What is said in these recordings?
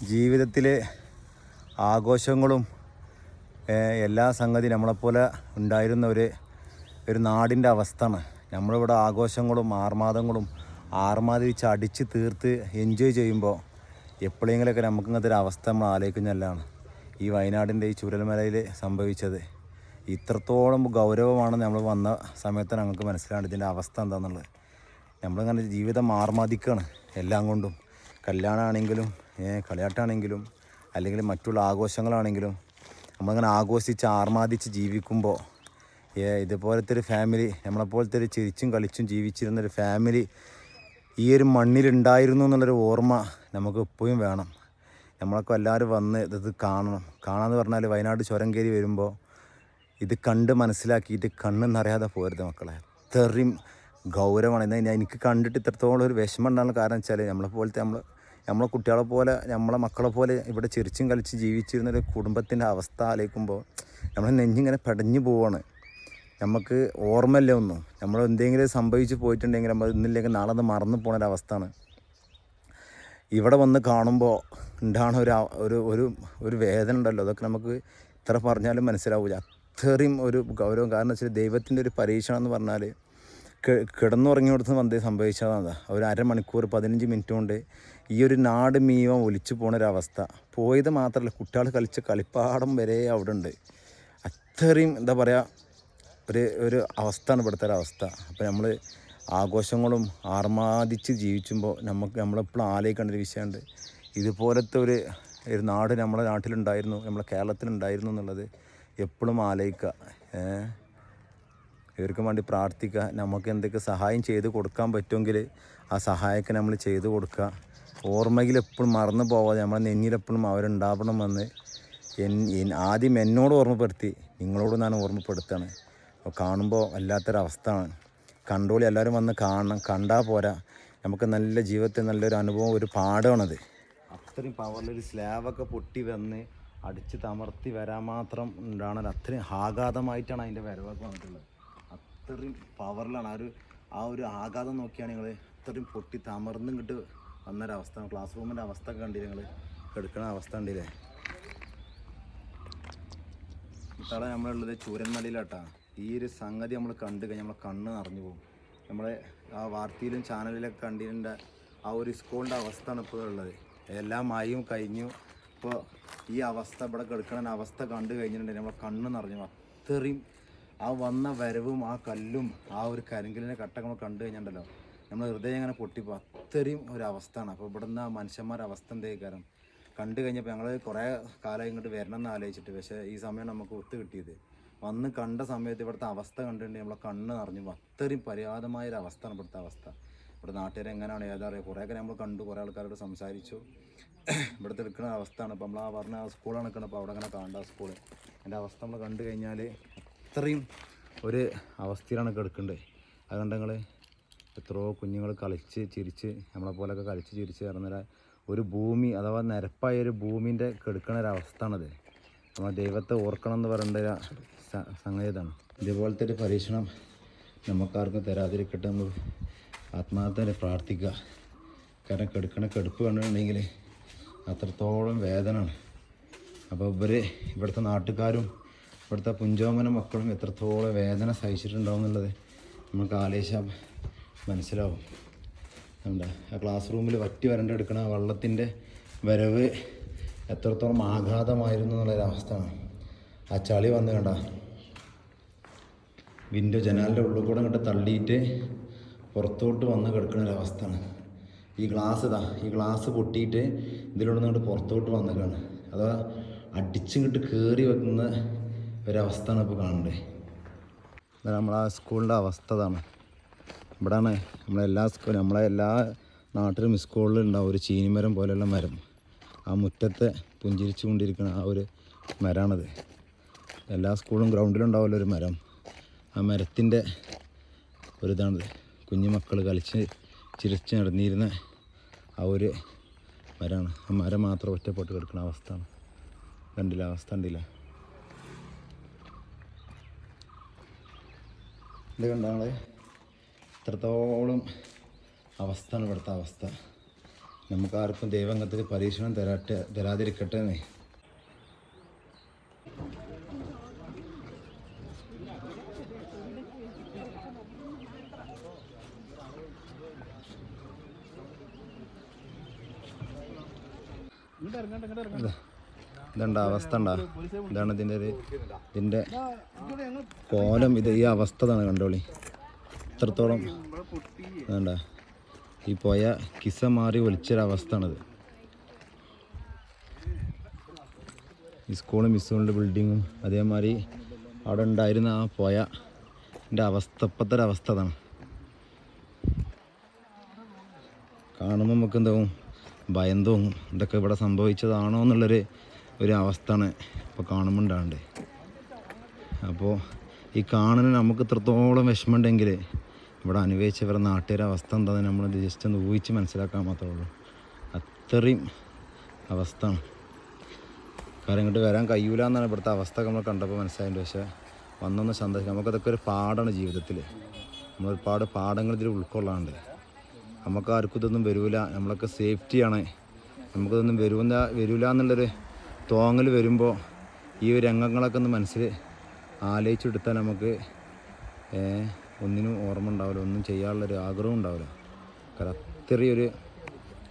ജീവിതത്തിൽ ആഘോഷങ്ങളും എല്ലാ സംഗതി നമ്മളെപ്പോലെ ഉണ്ടായിരുന്ന ഒരു ഒരു നാടിന്റെ അവസ്ഥയാണ്. നമ്മളിവിടെ ആഘോഷങ്ങളും ആർമാദങ്ങളും ആർമാദിച്ച് അടിച്ച് തീർത്ത് എൻജോയ് ചെയ്യുമ്പോൾ എപ്പോഴെങ്കിലൊക്കെ നമുക്ക് ഇങ്ങനത്തെ ഒരു അവസ്ഥ നമ്മൾ ആലോചിക്കുന്നതല്ലാണ് ഈ വയനാടിന്റെ ഈ ചുരൽമലയിൽ സംഭവിച്ചത് ഇത്രത്തോളം ഗൗരവമാണ് നമ്മൾ വന്ന സമയത്ത് ഞങ്ങൾക്ക് മനസ്സിലാണ് ഇതിന്റെ അവസ്ഥ എന്താണെന്നുള്ളത്. നമ്മളിങ്ങനെ ജീവിതം ആർമാദിക്കുകയാണ് എല്ലാം കൊണ്ടും. കല്യാണമാണെങ്കിലും കളിയാട്ടാണെങ്കിലും അല്ലെങ്കിൽ മറ്റുള്ള ആഘോഷങ്ങളാണെങ്കിലും നമ്മളിങ്ങനെ ആഘോഷിച്ച് ആർമാദിച്ച് ജീവിക്കുമ്പോൾ ഇതുപോലത്തെ ഒരു ഫാമിലി നമ്മളെപ്പോലത്തെ ഒരു ചിരിച്ചും കളിച്ചും ജീവിച്ചിരുന്നൊരു ഫാമിലി ഈ ഒരു മണ്ണിലുണ്ടായിരുന്നു എന്നുള്ളൊരു ഓർമ്മ നമുക്ക് എപ്പോഴും വേണം. നമ്മളൊക്കെ എല്ലാവരും വന്ന് ഇത് കാണണം. കാണാന്ന് പറഞ്ഞാൽ വയനാട് ചുരം കയറി വരുമ്പോൾ ഇത് കണ്ട് മനസ്സിലാക്കിയിട്ട് കണ്ണെന്നറിയാതെ നിറയാതെ പോരുത് മക്കളെ. ഇത്രയും ഗൗരവമാണ്. എന്നാൽ എനിക്ക് കണ്ടിട്ട് ഇത്രത്തോളം ഒരു വിഷമം ഉണ്ടാകുന്ന കാരണം വെച്ചാൽ നമ്മളെപ്പോലത്തെ നമ്മൾ നമ്മളെ കുട്ടികളെ പോലെ നമ്മളെ മക്കളെ പോലെ ഇവിടെ ചിരിച്ചും കളിച്ച് ജീവിച്ചിരുന്ന ഒരു കുടുംബത്തിന്റെ അവസ്ഥ ആലോചിക്കുമ്പോൾ നമ്മളെ നെഞ്ചിങ്ങനെ പടഞ്ഞു പോവാണ്. നമുക്ക് ഓർമ്മയില്ല ഒന്നും. നമ്മൾ എന്തെങ്കിലും സംഭവിച്ച് പോയിട്ടുണ്ടെങ്കിൽ നമ്മൾ ഇന്നില്ലെങ്കിൽ നാളെ അത് മറന്നു പോണ ഇവിടെ വന്ന് കാണുമ്പോൾ ഉണ്ടാണ് ഒരു ഒരു ഒരു ഒരു വേദന ഉണ്ടല്ലോ. അതൊക്കെ നമുക്ക് ഇത്ര പറഞ്ഞാലും മനസ്സിലാവില്ല അത്രയും ഒരു ഗൗരവം. കാരണം വെച്ചാൽ ദൈവത്തിന്റെ ഒരു പരീക്ഷണം എന്ന് പറഞ്ഞാൽ കിടന്നുറങ്ങിയോടത്ത് വന്ന് സംഭവിച്ചതാണ്. ഒരു അരമണിക്കൂർ പതിനഞ്ച് മിനിറ്റ് കൊണ്ട് ഈ ഒരു നാട് മീവം ഒലിച്ചു പോണൊരവസ്ഥ. പോയത് മാത്രമല്ല കുട്ടികൾ കളിച്ച കളിപ്പാടം വരെ അവിടെ ഉണ്ട് അത്രയും എന്താ പറയുക ഒരു ഒരു അവസ്ഥയാണ് ഇവിടുത്തെ ഒരു അവസ്ഥ. അപ്പോൾ നമ്മൾ ആഘോഷങ്ങളും ആർമാദിച്ച് ജീവിച്ചുമ്പോൾ നമുക്ക് നമ്മളെപ്പോഴും ആലോചിക്കേണ്ട ഒരു വിഷയമുണ്ട്. ഇതുപോലത്തെ ഒരു ഒരു നാട് നമ്മുടെ നാട്ടിലുണ്ടായിരുന്നു നമ്മുടെ കേരളത്തിലുണ്ടായിരുന്നു എന്നുള്ളത് എപ്പോഴും ആലോചിക്കുക. ഇവർക്കും വേണ്ടി പ്രാർത്ഥിക്കുക. നമുക്ക് എന്തൊക്കെ സഹായം ചെയ്ത് കൊടുക്കാൻ പറ്റുമെങ്കിൽ ആ സഹായമൊക്കെ നമ്മൾ ചെയ്ത് കൊടുക്കുക. ഓർമ്മയിൽ എപ്പോഴും മറന്നു പോവാതെ നമ്മളെ നെഞ്ഞിലെപ്പോഴും അവരുണ്ടാവണമെന്ന് എൻ ആദ്യം എന്നോട് ഓർമ്മപ്പെടുത്തി നിങ്ങളോട് ഞാൻ ഓർമ്മപ്പെടുത്താണ് അപ്പോൾ കാണുമ്പോൾ വല്ലാത്തൊരവസ്ഥയാണ്. കണ്ടോളി എല്ലാവരും വന്ന് കാണണം കണ്ടാൽ പോരാ. നമുക്ക് നല്ല ജീവിതത്തിൽ നല്ലൊരു അനുഭവം ഒരു പാഠമാണത് അത്രയും പവറിലൊരു സ്ലാബൊക്കെ പൊട്ടി വന്ന് അടിച്ച് തമർത്തി വരാൻ മാത്രം ഉണ്ടാണ് അത്രയും ആഘാതമായിട്ടാണ് അതിന്റെ വരവൊക്കെ വന്നിട്ടുള്ളത്. അത്രയും പവറിലാണ് ആ ഒരു ആ ഒരു ആഘാതം നോക്കിയാണ് ഞങ്ങൾ അത്രയും പൊട്ടി തമർന്നും കിട്ട് വന്നൊരവസ്ഥ ക്ലാസ് റൂമിന്റെ അവസ്ഥ കണ്ടില്ലേ നിങ്ങൾ കെടുക്കണ അവസ്ഥ കണ്ടില്ലേ? ഇത്തവണ നമ്മളുള്ളത് ചൂരന്മലയിലാട്ടാ ഈ ഒരു സംഗതി നമ്മൾ കണ്ടു കഴിഞ്ഞാൽ നമ്മളെ കണ്ണ് നിറഞ്ഞു പോകും. നമ്മളെ ആ വാർത്തയിലും ചാനലിലൊക്കെ കണ്ടിരുന്ന ആ ഒരു സ്കൂളിന്റെ അവസ്ഥയാണ് ഇപ്പോൾ ഉള്ളത്. എല്ലാം മായും കഴിഞ്ഞു. ഇപ്പോൾ ഈ അവസ്ഥ ഇവിടെ കിടക്കണ അവസ്ഥ കണ്ടു കഴിഞ്ഞിട്ടുണ്ടെങ്കിൽ നമ്മളെ കണ്ണ് നിറഞ്ഞു. അത്രയും ആ വന്ന വരവും ആ കല്ലും ആ ഒരു കരിങ്കലിന്റെ കട്ടൊക്കെ നമ്മൾ കണ്ടു കഴിഞ്ഞിട്ടുണ്ടല്ലോ. നമ്മൾ ഹൃദയം ഇങ്ങനെ പൊട്ടിപ്പോ. അത്രയും ഒരു അവസ്ഥയാണ് അപ്പോൾ ഇവിടുന്ന് ആ മനുഷ്യന്മാരുടെ അവസ്ഥ എന്തേക്കാരം കണ്ടു കഴിഞ്ഞപ്പോൾ ഞങ്ങൾ കുറേ കാലം ഇങ്ങോട്ട് വരണം എന്ന് ആലോചിച്ചിട്ട്. പക്ഷേ ഈ സമയം നമുക്ക് ഒത്തു കിട്ടിയത്. വന്ന് കണ്ട സമയത്ത് ഇവിടുത്തെ അവസ്ഥ കണ്ടിട്ടുണ്ടെങ്കിൽ നമ്മളെ കണ്ണ് നിറഞ്ഞു. അത്രയും പര്യാതമായ ഒരു അവസ്ഥയാണ് ഇവിടുത്തെ അവസ്ഥ. ഇവിടെ നാട്ടുകാർ എങ്ങനെയാണ്? ഏതാ അറിയുക കുറേയൊക്കെ നമ്മൾ കണ്ടു. കുറേ ആൾക്കാരോട് സംസാരിച്ചു. ഇവിടുത്തെ എടുക്കുന്ന അവസ്ഥയാണ്. ഇപ്പം നമ്മൾ ആ പറഞ്ഞ സ്കൂളാണ് നിൽക്കുന്നത് അപ്പോൾ അവിടെ അങ്ങനെ കാണേണ്ട സ്കൂൾ എന്റെ അവസ്ഥ നമ്മൾ കണ്ടു കഴിഞ്ഞാൽ അത്രയും ഒരു അവസ്ഥയിലാണ് കിടക്കേണ്ടത് അതുകൊണ്ട് ഞങ്ങൾ എത്രയോ കുഞ്ഞുങ്ങൾ കളിച്ച് ചിരിച്ച് നമ്മളെ പോലെയൊക്കെ കളിച്ച് ചിരിച്ച് ഇറങ്ങുന്ന ഒരു ഭൂമി അഥവാ നിരപ്പായ ഒരു ഭൂമിന്റെ കെടുക്കണ ഒരു അവസ്ഥയാണത്. നമ്മൾ ദൈവത്തെ ഓർക്കണം എന്ന് പറയേണ്ട ഒരു സംഗതിയാണ് ഇതുപോലത്തെ ഒരു പരീക്ഷണം നമുക്കാർക്കും തരാതിരിക്കട്ടെ നമ്മൾ ആത്മാർത്ഥനെ പ്രാർത്ഥിക്കുക. കാരണം കെടുക്കണ കെടുപ്പ് കണ്ടിട്ടുണ്ടെങ്കിൽ അത്രത്തോളം വേദനയാണ്. അപ്പോൾ ഇവർ ഇവിടുത്തെ നാട്ടുകാരും ഇവിടുത്തെ പുഞ്ചോമന മക്കളും എത്രത്തോളം വേദന സഹിച്ചിട്ടുണ്ടാവും എന്നുള്ളത് നമുക്ക് ആലോചിച്ചാൽ മനസ്സിലാവും. എന്താ ആ ക്ലാസ് റൂമിൽ വറ്റി വരണ്ടെടുക്കണ വെള്ളത്തിന്റെ വരവ് എത്രത്തോളം ആഘാതമായിരുന്നു എന്നുള്ളൊരവസ്ഥയാണ് ആ ചളി വന്നു കണ്ട. വിൻഡോ ജനാലിന്റെ ഉള്ളിൽ കൂടെ അങ്ങോട്ട് തള്ളിയിട്ട് പുറത്തോട്ട് വന്ന് കിടക്കുന്ന ഒരവസ്ഥയാണ് ഈ ഗ്ലാസ് ഇതാ ഈ ഗ്ലാസ് പൊട്ടിയിട്ട് ഇതിലൂടെ നിന്ന് പുറത്തോട്ട് വന്നേക്കാണ് അഥവാ അടിച്ചിങ്ങോട്ട് കയറി വെക്കുന്ന ഒരവസ്ഥയാണ് ഇപ്പോൾ കാണേണ്ടത് നമ്മൾ ആ സ്കൂളിന്റെ അവസ്ഥ ഇതാണ്. ഇവിടെയാണ് നമ്മളെല്ലാ സ്കൂളും നമ്മളെ എല്ലാ നാട്ടിലും സ്കൂളിലും ഉണ്ടാവും ഒരു ചീനിമരം പോലെയുള്ള മരം. ആ മുറ്റത്തെ പുഞ്ചിരിച്ചു കൊണ്ടിരിക്കുന്ന ആ ഒരു മരമാണത് എല്ലാ സ്കൂളും ഗ്രൗണ്ടിലുണ്ടാവുമല്ലോ ഒരു മരം. ആ മരത്തിന്റെ ഒരു കുഞ്ഞു മക്കൾ കളിച്ച് ചിരിച്ച് നടന്നിരുന്ന ആ ഒരു മരമാണ് ആ മരം മാത്രം ഒറ്റപ്പെട്ട് കിടക്കുന്ന അവസ്ഥയാണ്. കണ്ടില്ല? അവസ്ഥ കണ്ടില്ല? ഇത് കണ്ടാളെ ഇത്രത്തോളം അവസ്ഥയാണ് ഇവിടുത്തെ അവസ്ഥ? നമുക്കാർക്കും ദൈവംഗത്തിൽ പരീക്ഷണം തരാട്ടെ തരാതിരിക്കട്ടെ എന്നേ. ഇതണ്ട അവസ്ഥ ഉണ്ടാ? ഇതാണ് ഇതിന്റെ ഇതിന്റെ കോലം ഇത് ഈ അവസ്ഥ തന്നെ കണ്ടോളി. ഇത്രത്തോളം വേണ്ട. ഈ പോയ കിസ മാറി ഒലിച്ചൊരവസ്ഥയാണത്. ഈ സ്കൂളും മിസ്സുകളുടെ ബിൽഡിങ്ങും അതേമാതിരി അവിടെ ഉണ്ടായിരുന്ന ആ പോയ എന്റെ അവസ്ഥ ഇപ്പോഴത്തെ ഒരു അവസ്ഥ അതാണ്. കാണുമ്പോൾ നമുക്ക് എന്താവും ഭയം തോന്നും ഇതൊക്കെ ഇവിടെ സംഭവിച്ചതാണോ എന്നുള്ളൊരു ഒരു അവസ്ഥയാണ് ഇപ്പോൾ കാണുമ്പോൾ ഉണ്ടാകേണ്ടത് അപ്പോൾ ഈ കാണുന്ന നമുക്ക് ഇത്രത്തോളം വിഷമമുണ്ടെങ്കിൽ ഇവിടെ അനുഭവിച്ചവരുടെ നാട്ടുകാരുടെ അവസ്ഥ എന്താണെന്ന് നമ്മൾ ജസ്റ്റ് ഒന്ന് ഊഹിച്ച് മനസ്സിലാക്കാൻ മാത്രമേ ഉള്ളൂ. അത്രയും അവസ്ഥ. കാരണം ഇങ്ങോട്ട് വരാൻ കഴിയൂല എന്നാണ് ഇവിടുത്തെ അവസ്ഥ നമ്മൾ കണ്ടപ്പോൾ മനസ്സിലായിട്ട് പക്ഷേ വന്നൊന്ന് സന്തോഷം നമുക്കതൊക്കെ ഒരു പാടാണ് ജീവിതത്തിൽ നമ്മൾ ഒരുപാട് പാഠങ്ങൾ ഇതിൽ ഉൾക്കൊള്ളാണ്ട് നമുക്ക് ആർക്കും ഇതൊന്നും വരൂല. നമ്മളൊക്കെ സേഫ്റ്റിയാണ്. നമുക്കിതൊന്നും വരുന്ന വരൂല എന്നുള്ളൊരു തോങ്ങൽ വരുമ്പോൾ ഈ രംഗങ്ങളൊക്കെ ഒന്ന് മനസ്സിൽ ആലോചിച്ചെടുത്താൽ നമുക്ക് ഒന്നിനും ഓർമ്മ ഉണ്ടാവില്ല ഒന്നും ചെയ്യാനുള്ളൊരു ആഗ്രഹം ഉണ്ടാവില്ല. കാരണം അത്രയൊരു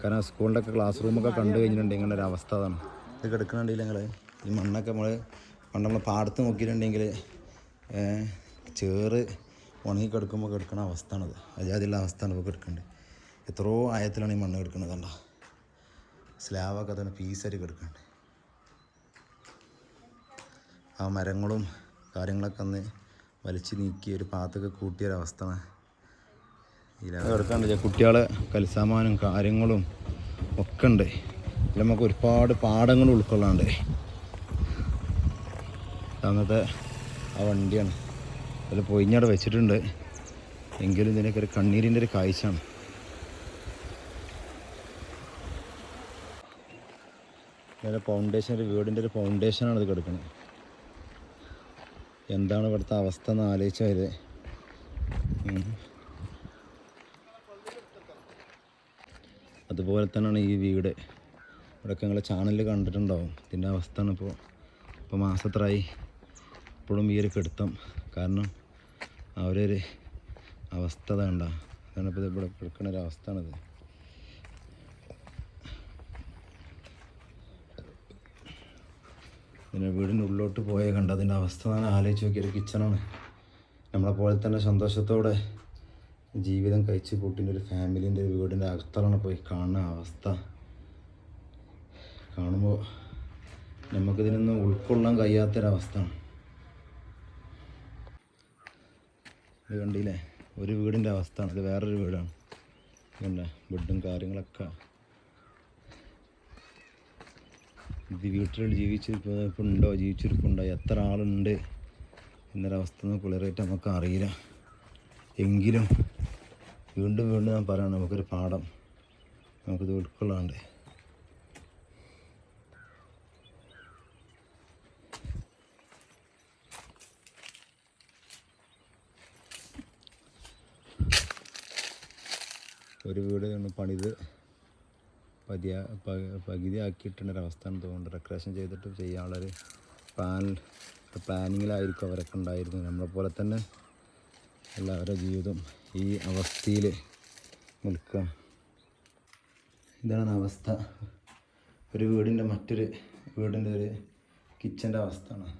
കാരണം ഒക്കെ ക്ലാസ് റൂമൊക്കെ കണ്ടു കഴിഞ്ഞിട്ടുണ്ടെങ്കിൽ ഇങ്ങനെ ഒരു അവസ്ഥ അതാണ്. ഇത് കിടക്കുന്നുണ്ടെങ്കിൽ ഞങ്ങൾ ഈ മണ്ണൊക്കെ നമ്മൾ പണ്ട് നമ്മൾ പാടത്ത് നോക്കിയിട്ടുണ്ടെങ്കിൽ ചേറ് ഉണങ്ങി കിടക്കുമ്പോൾ കിടക്കുന്ന അവസ്ഥയാണത്. അജാതിയുള്ള അവസ്ഥയാണ് ഇപ്പോൾ കിടക്കേണ്ടത് എത്രയോ ആയത്തിലാണ് ഈ മണ്ണ് കിടക്കുന്നത് കണ്ട? സ്ലാബൊക്കെ തന്നെ പീസായിട്ട് കിടക്കുന്നുണ്ട് ആ മരങ്ങളും കാര്യങ്ങളൊക്കെ അന്ന് വലിച്ചു നീക്കി ഒരു പാത്തൊക്കെ കൂട്ടിയൊരവസ്ഥയാണ്. കിടക്കാണ്ട് കുട്ടികളെ കലിസാമാനും കാര്യങ്ങളും ഒക്കെ ഉണ്ട് നമുക്ക് ഒരുപാട് പാടങ്ങൾ ഉൾക്കൊള്ളാണ്ട്. അന്നത്തെ ആ വണ്ടിയാണ്. അതിൽ പൊയിഞ്ഞവിടെ വെച്ചിട്ടുണ്ട്. എങ്കിലും ഇതിനൊക്കെ ഒരു കണ്ണീരിന്റെ ഒരു കാഴ്ചയാണ്. ഇതിന്റെ ഫൗണ്ടേഷൻ ഒരു വീടിന്റെ ഒരു ഫൗണ്ടേഷനാണ് ഇത് കിടക്കുന്നത് എന്താണ് ഇവിടുത്തെ അവസ്ഥ എന്ന് ആലോചിച്ചത് അതുപോലെ തന്നെയാണ് ഈ വീട്. ഇവിടെയൊക്കെ നിങ്ങൾ ചാനലിൽ കണ്ടിട്ടുണ്ടാവും. ഇതിന്റെ അവസ്ഥയാണ് ഇപ്പോൾ ഇപ്പോൾ മാസത്രായി ഇപ്പോഴും ഈ ഒരു കെടുത്തം. കാരണം അവരൊരു അവസ്ഥ വേണ്ട. അതാണ് ഇപ്പോൾ ഇവിടെ കിടക്കുന്ന ഒരു പിന്നെ വീടിന്റെ ഉള്ളിലോട്ട് പോയേ കണ്ട അതിന്റെ അവസ്ഥ ഞാൻ ആലോചിച്ച് നോക്കിയൊരു കിച്ചണാണ്. നമ്മളെ പോലെ തന്നെ സന്തോഷത്തോടെ ജീവിതം കഴിച്ച് കൂട്ടിന്റെ ഒരു ഫാമിലീന്റെ ഒരു വീടിന്റെ അകത്താണ് പോയി കാണുന്ന അവസ്ഥ. കാണുമ്പോൾ നമുക്കിതിനൊന്നും ഉൾക്കൊള്ളാൻ കഴിയാത്തൊരവസ്ഥയാണ്. ഇത് കണ്ടില്ലേ? ഒരു വീടിന്റെ അവസ്ഥയാണ്. ഇത് വേറൊരു വീടാണ്. കണ്ട ബെഡും കാര്യങ്ങളൊക്കെ വീട്ടിൽ ജീവിച്ചിരിപ്പുണ്ടോ ജീവിച്ചിരിപ്പുണ്ടോ? എത്ര ആളുണ്ട്? എന്നൊരവസ്ഥ ഒന്നും ക്ലിയറായിട്ട് നമുക്ക് അറിയില്ല. എങ്കിലും വീണ്ടും വീണ്ടും ഞാൻ പറയണം നമുക്കൊരു പാഠം. നമുക്കിത് ഉൾക്കൊള്ളാണ്ട്. ഒരു വീട് പണിത് പതിയ പകുതി ആക്കിയിട്ടുള്ളൊരവസ്ഥയാണ് തോന്നുന്നുണ്ട് ഡെക്കറേഷൻ ചെയ്തിട്ട് ചെയ്യാനുള്ളൊരു പ്ലാൻ പ്ലാനിങ്ങിലായിരിക്കും അവരൊക്കെ ഉണ്ടായിരുന്നത്. നമ്മളെ പോലെ തന്നെ എല്ലാവരുടെ ജീവിതം ഈ അവസ്ഥയിൽ നിൽക്കുക. ഇതാണ് അവസ്ഥ. ഒരു വീടിന്റെ മറ്റൊരു വീടിന്റെ ഒരു കിച്ചന്റെ അവസ്ഥയാണ്.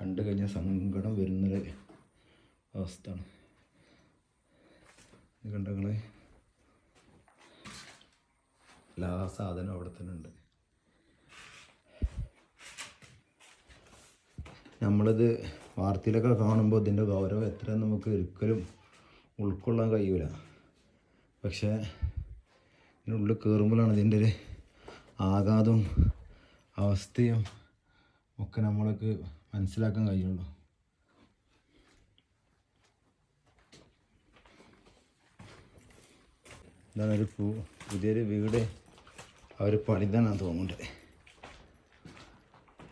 കണ്ടു കഴിഞ്ഞാൽ സങ്കടം വരുന്നൊരു അവസ്ഥയാണ്. ഇത് കണ്ടോ നിങ്ങൾ എല്ലാ സാധനവും അവിടെ തന്നെ ഉണ്ട്. നമ്മളിത് വാർത്തയിലൊക്കെ കാണുമ്പോൾ ഇതിന്റെ ഗൗരവം എത്ര നമുക്ക് ഒരിക്കലും ഉൾക്കൊള്ളാൻ കഴിയൂല. പക്ഷേ ഇതിനുള്ളിൽ കയറുമ്പോഴാണ് ഇതിന്റെ ഒരു ആഘാതവും അവസ്ഥയും ഒക്കെ നമ്മൾക്ക് മനസ്സിലാക്കാൻ കഴിയുള്ളൂ. ഇതാണ് ഒരു പുതിയൊരു വീട്. അവർ പണിതാനാണ് തോന്നുന്നുണ്ട്.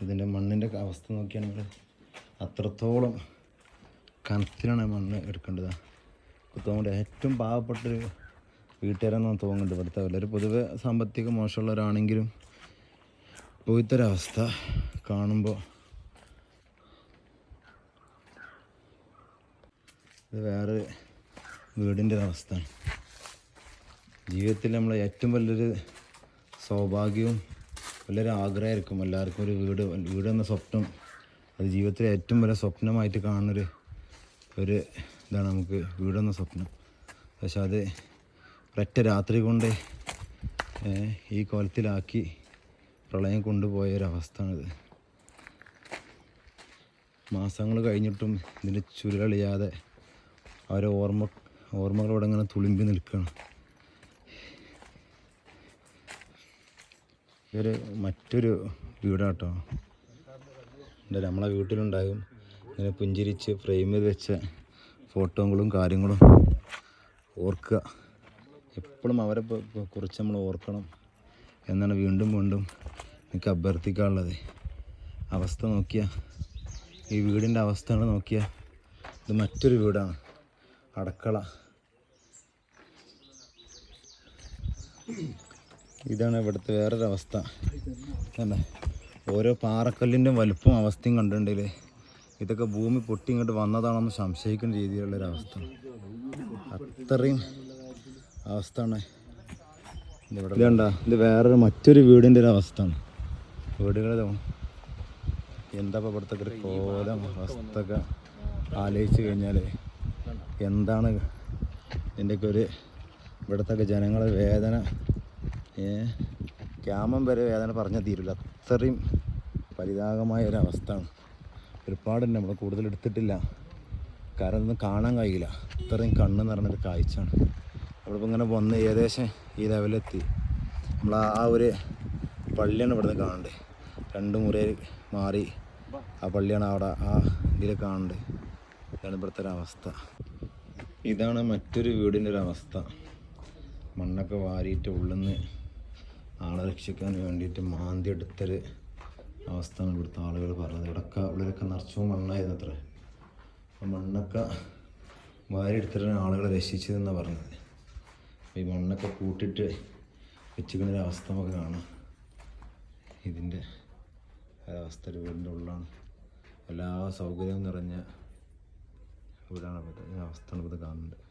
ഇതിന്റെ മണ്ണിന്റെ അവസ്ഥ നോക്കിയാണെങ്കിൽ അത്രത്തോളം കനത്തിലാണ് മണ്ണ് എടുക്കേണ്ടത്. തോന്നുന്നുണ്ട് ഏറ്റവും പാവപ്പെട്ടൊരു വീട്ടുകാരെന്നാണ് തോന്നുന്നുണ്ട് ഇവിടുത്തെ എല്ലാവരും പൊതുവെ സാമ്പത്തിക മോശമുള്ളവരാണെങ്കിലും പോയിത്തൊരവസ്ഥ കാണുമ്പോൾ ഇത് വേറെ വീടിന്റെ ഒരവസ്ഥയാണ്. ജീവിതത്തിൽ നമ്മൾ ഏറ്റവും വലിയൊരു സൗഭാഗ്യവും വലിയൊരു ആഗ്രഹമായിരിക്കും. എല്ലാവർക്കും ഒരു വീട് വീട് എന്ന സ്വപ്നം അത് ജീവിതത്തിലെ ഏറ്റവും വലിയ സ്വപ്നമായിട്ട് കാണുന്നൊരു ഒരു ഇതാണ് നമുക്ക് വീടെന്ന സ്വപ്നം. പക്ഷെ അത് ഒരൊറ്റ രാത്രി കൊണ്ട് ഈ കോലത്തിലാക്കി പ്രളയം കൊണ്ടുപോയ ഒരവസ്ഥയാണിത് മാസങ്ങൾ കഴിഞ്ഞിട്ടും ഇതിന്റെ ചുരുളളിയാതെ അവരെ ഓർമ്മ ഓർമ്മകളോടെ ഇങ്ങനെ തുളുമ്പി നിൽക്കുകയാണ്. ഇതൊരു മറ്റൊരു വീടാട്ടോ. നമ്മളെ വീട്ടിലുണ്ടാകും. ഇങ്ങനെ പുഞ്ചിരിച്ച് ഫ്രെയിമിൽ വെച്ച ഫോട്ടോകളും കാര്യങ്ങളും ഓർക്കുക. എപ്പോഴും അവരെ കുറിച്ച് നമ്മൾ ഓർക്കണം എന്നാണ് വീണ്ടും വീണ്ടും എനിക്ക് അഭ്യർത്ഥിക്കാനുള്ളത്. അവസ്ഥ നോക്കിയാൽ ഈ വീടിന്റെ അവസ്ഥകൾ നോക്കിയാൽ ഇത് മറ്റൊരു വീടാണ്. അടക്കള. ഇതാണ് ഇവിടുത്തെ വേറൊരവസ്ഥ. അല്ലേ ഓരോ പാറക്കല്ലിന്റെ വലുപ്പം അവസ്ഥയും കണ്ടിട്ടുണ്ടെങ്കിൽ ഇതൊക്കെ ഭൂമി പൊട്ടി ഇങ്ങോട്ട് വന്നതാണെന്ന് സംശയിക്കുന്ന രീതിയിലുള്ളൊരവസ്ഥ. അത്രയും അവസ്ഥയാണ് ഇവിടെ. കണ്ട ഇത് വേറൊരു മറ്റൊരു വീടിന്റെ ഒരു അവസ്ഥയാണ് വീടുകൾ എന്താ ഇപ്പോൾ ഇവിടുത്തെ ഒരു കോലം അവസ്ഥയൊക്കെ ആലോചിച്ച് കഴിഞ്ഞാൽ എന്താണ് ഇതിന്റെയൊക്കെ ഒരു ഇവിടുത്തെ ജനങ്ങളെ വേദന ക്യാമം വരെ വേദന പറഞ്ഞാൽ തീരില്ല അത്രയും പരിതാപമായ ഒരു അവസ്ഥയാണ് ഒരുപാടുണ്ട് നമ്മൾ കൂടുതൽ എടുത്തിട്ടില്ല. കാരണം ഒന്നും കാണാൻ കഴിയില്ല. അത്രയും കണ്ണ് നിറഞ്ഞൊരു കാഴ്ചയാണ്. നമ്മളിപ്പോൾ ഇങ്ങനെ വന്ന് ഏകദേശം ഈ ലെവലെത്തി നമ്മൾ ആ ഒരു പള്ളിയാണ് ഇവിടുന്ന് കാണേണ്ടത് രണ്ട് മുറി മാറി ആ പള്ളിയാണ് അവിടെ ആ ഇതിൽ കാണേണ്ടത് ഇതാണ് ഇവിടുത്തെ ഒരു അവസ്ഥ ഇതാണ് മറ്റൊരു വീടിന്റെ ഒരു അവസ്ഥ മണ്ണൊക്കെ വാരിയിട്ട് ഉള്ളിൽ നിന്ന് ആളെ രക്ഷിക്കാൻ വേണ്ടിയിട്ട് മാന്തി എടുത്തൊരു അവസ്ഥയാണ് ഇവിടുത്തെ ആളുകൾ പറഞ്ഞത്. ഇവിടെയൊക്കെ ഉള്ളിലൊക്കെ നിറച്ചും മണ്ണായിരുന്നു അത്ര. ആ മണ്ണൊക്കെ വാരി എടുത്തിട്ടാണ് ആളുകളെ രക്ഷിച്ചതെന്നാണ് പറഞ്ഞത്. ഈ മണ്ണൊക്കെ കൂട്ടിട്ട് വെച്ചിരിക്കുന്ന അവസ്ഥ നമുക്ക് കാണാം. ഇതിന്റെ ഒരവസ്ഥ ഒരു വീടിന്റെ ഉള്ളിലാണ്. എല്ലാ സൗകര്യവും നിറഞ്ഞ വീടാണ് അവസ്ഥയാണ് ഇത് കാണുന്നത്.